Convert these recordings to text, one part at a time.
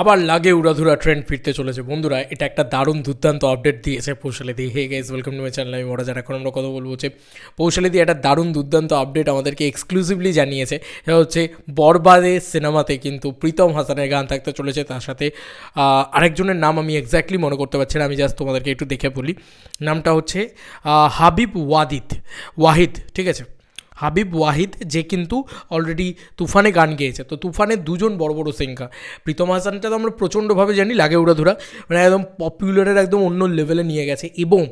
আবার লাগে উড়াধুরা ট্রেন্ড ফিরতে চলেছে। বন্ধুরা, এটা একটা দারুণ দুর্দান্ত আপডেট দিয়েছে পৌশালী দি hey guys welcome to my channel আমি মোরা যারা এখন আমরা কথা বলব হচ্ছে পৌশালী দি একটা দারুণ দুর্দান্ত আপডেট আমাদেরকে এক্সক্লুসিভলি জানিয়েছে। এটা হচ্ছে বরবাদে সিনেমাতে কিন্তু প্রীতম হাসানের গান থাকতে চলেছে। তার সাথে আরেকজনের নাম আমি এক্স্যাক্টলি মনে করতে পারছি না, আমি জাস্ট তোমাদেরকে একটু দেখে বলি। নামটা হচ্ছে হাবিব ওয়াদিদ, ওয়াহিদ, ঠিক আছে? হাবিব ওয়াহিদ, যে কিন্তু অলরেডি তুফানে গান গেয়েছে। তো তুফানের দুজন বড় বড় সিঙ্গার প্রীতম হাসানটা তো আমরা প্রচণ্ডভাবে জানি, লাগে উড়াধুরা মানে একদম পপুলারের একদম অন্য লেভেলে নিয়ে গেছে। এবং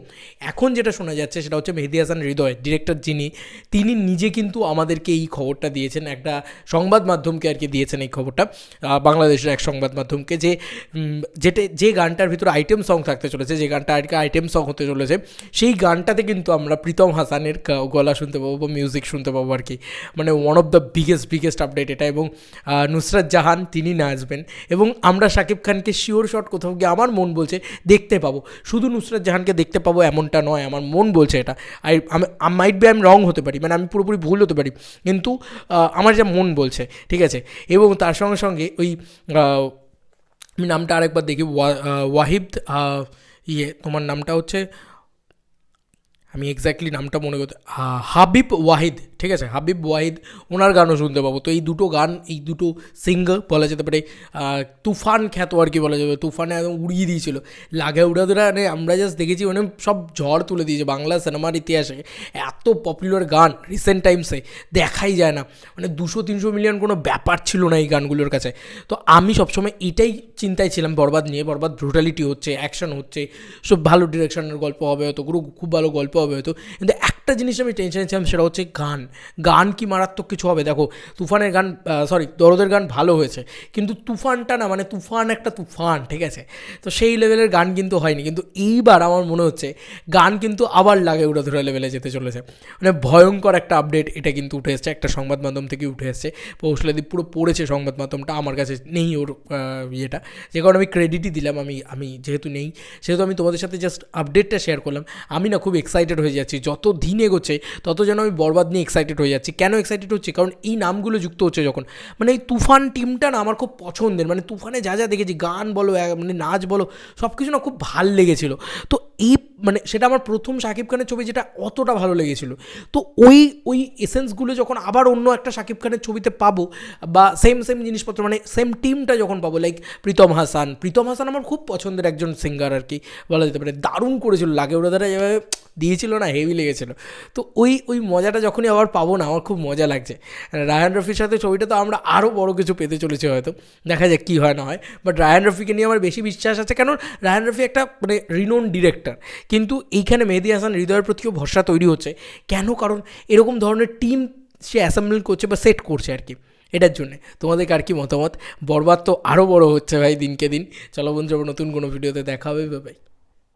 এখন যেটা শোনা যাচ্ছে সেটা হচ্ছে মেহেদি হাসান হৃদয় ডিরেক্টর যিনি, তিনি নিজে কিন্তু আমাদেরকে এই খবরটা দিয়েছেন। একটা সংবাদ মাধ্যমকে আর কি দিয়েছেন এই খবরটা। বাংলাদেশের এক সংবাদ মাধ্যমকে যে যেটা, যে গানটার ভিতরে আইটেম সং থাকতে চলেছে, যে গানটা আর কি আইটেম সং হতে চলেছে, সেই গানটাতে কিন্তু আমরা প্রীতম হাসানের গলা শুনতে পাবো বা মিউজিক শুনতে পাবো আর কি। মানে one of the biggest biggest update এটা। এবং নুসরাত জাহান তিনি নাচবেন এবং আমরা শাকিব খানকে শিওর শট কোথাও গিয়ে আমার মন বলছে দেখতে পাবো। শুধু নুসরাত জাহানকে দেখতে পাবো এমনটা নয়, আমার মন বলছে এটা। আই আমি মাইট বি আমি রং হতে পারি। মানে আমি পুরোপুরি ভুল হতে পারি। কিন্তু আমার যা মন বলছে, ঠিক আছে? এবং তার সঙ্গে সঙ্গে ওই আমি নামটা আরেকবার দেখি। ওয়া- ওয়াহিদ ইয়ে তোমার নামটা হচ্ছে আমি এক্স্যাক্টলি নামটা মনে করতে হাবিব ওয়াহিদ। ঠিক আছে? হাবিব ওয়াহিদ, ওনার গানও শুনতে পাবো। তো এই দুটো গান, এই দুটো সিঙ্গার বলা যেতে পারে তুফান খ্যাত আর কি বলা যাবে। তুফানে একদম উড়িয়ে দিয়েছিল। লাগে উড়াদুরা মানে আমরা জাস্ট দেখেছি মানে সব ঝড় তুলে দিয়েছে বাংলা সিনেমার ইতিহাসে। এত পপুলার গান রিসেন্ট টাইমসে দেখাই যায় না। মানে দুশো, তিনশো মিলিয়ন কোনো ব্যাপার ছিল না এই গানগুলোর কাছে। তো আমি সবসময় এটাই চিন্তায় ছিলাম, বরবাদ নিয়ে, বরবাদ ব্রুটালিটি হচ্ছে অ্যাকশন হচ্ছে, সব ভালো ডিরেকশনের গল্প হবে হয়তো, খুব ভালো গল্প হবে হয়তো। কিন্তু একটা জিনিস আমি টেনশনে ছিলাম, সেটা হচ্ছে গান। গান কি মারাত্মক কিছু হবে? দেখো, তুফানের গান সরি দরদের গান ভালো হয়েছে, কিন্তু তুফানটা না মানে তুফান একটা তুফান, ঠিক আছে? তো সেই লেভেলের গান কিন্তু হয়নি। কিন্তু এইবার আমার মনে হচ্ছে, গান কিন্তু আবার লাগে উড়াধুরা লেভেলে যেতে চলেছে। মানে ভয়ঙ্কর একটা আপডেট এটা কিন্তু উঠে এসছে। একটা সংবাদ মাধ্যম থেকে উঠে এসছে। পৌশলাদি পুরো পড়েছে সংবাদ মাধ্যমটা, আমার কাছে নেই ওর ইয়েটা। যে কারণে আমি ক্রেডিটই দিলাম, আমি আমি যেহেতু নেই, সেহেতু আমি তোমাদের সাথে জাস্ট আপডেটটা শেয়ার করলাম। আমি না খুব এক্সাইটেড হয়ে যাচ্ছি। যত দিন এগোচ্ছে, তত যেন আমি বরবাদ নিয়ে এক্সাইটেড হয়ে যাচ্ছি। কেন এক্সাইটেড হচ্ছে? কারণ এই নামগুলো যুক্ত হচ্ছে যখন। মানে এই তুফান টিমটা না আমার খুব পছন্দের। মানে তুফানে যা যা দেখেছি, গান বলো মানে নাচ বলো সব কিছু না খুব ভালো লেগেছিলো। তো এই মানে সেটা আমার প্রথম শাকিব খানের ছবি যেটা অতটা ভালো লেগেছিল। তো ওই ওই এসেন্সগুলো যখন আবার অন্য একটা শাকিব খানের ছবিতে পাবো, বা সেম সেম জিনিসপত্র মানে সেম টিমটা যখন পাবো লাইক প্রীতম হাসান। প্রীতম হাসান আমার খুব পছন্দের একজন সিঙ্গার আর কি, বলা যেতে পারে। দারুণ করেছিল, লাগে ওরা দ্বারা দিয়েছিল না হেভি লেগেছিল। তো ওই ওই মজাটা যখনই আবার পাবো না, আমার খুব মজা লাগছে। রায়ান রফির সাথে ছবিটা তো আমরা আরও বড় কিছু পেতে চলেছি হয়তো, দেখা যাক কী হয় না হয়। বাট রায়ান রফিকে নিয়ে আমার বেশি বিশ্বাস আছে, কারণ রায়ান রফি একটা মানে রিনোন ডিরেক্টর কিন্তু এইখানে মেহেদি হাসান হৃদয়ের প্রতিও ভরসা তৈরি হচ্ছে। কেন? কারণ এরকম ধরনের টিম সে অ্যাসেম্বল করছে বা সেট করছে আর কি, এটার জন্যে। তোমাদের আর কি মতামত? বরবাদ তো আরও বড় হচ্ছে ভাই দিনকে দিন। চলো বন্ধু নতুন কোনো ভিডিওতে দেখা হবে ভাই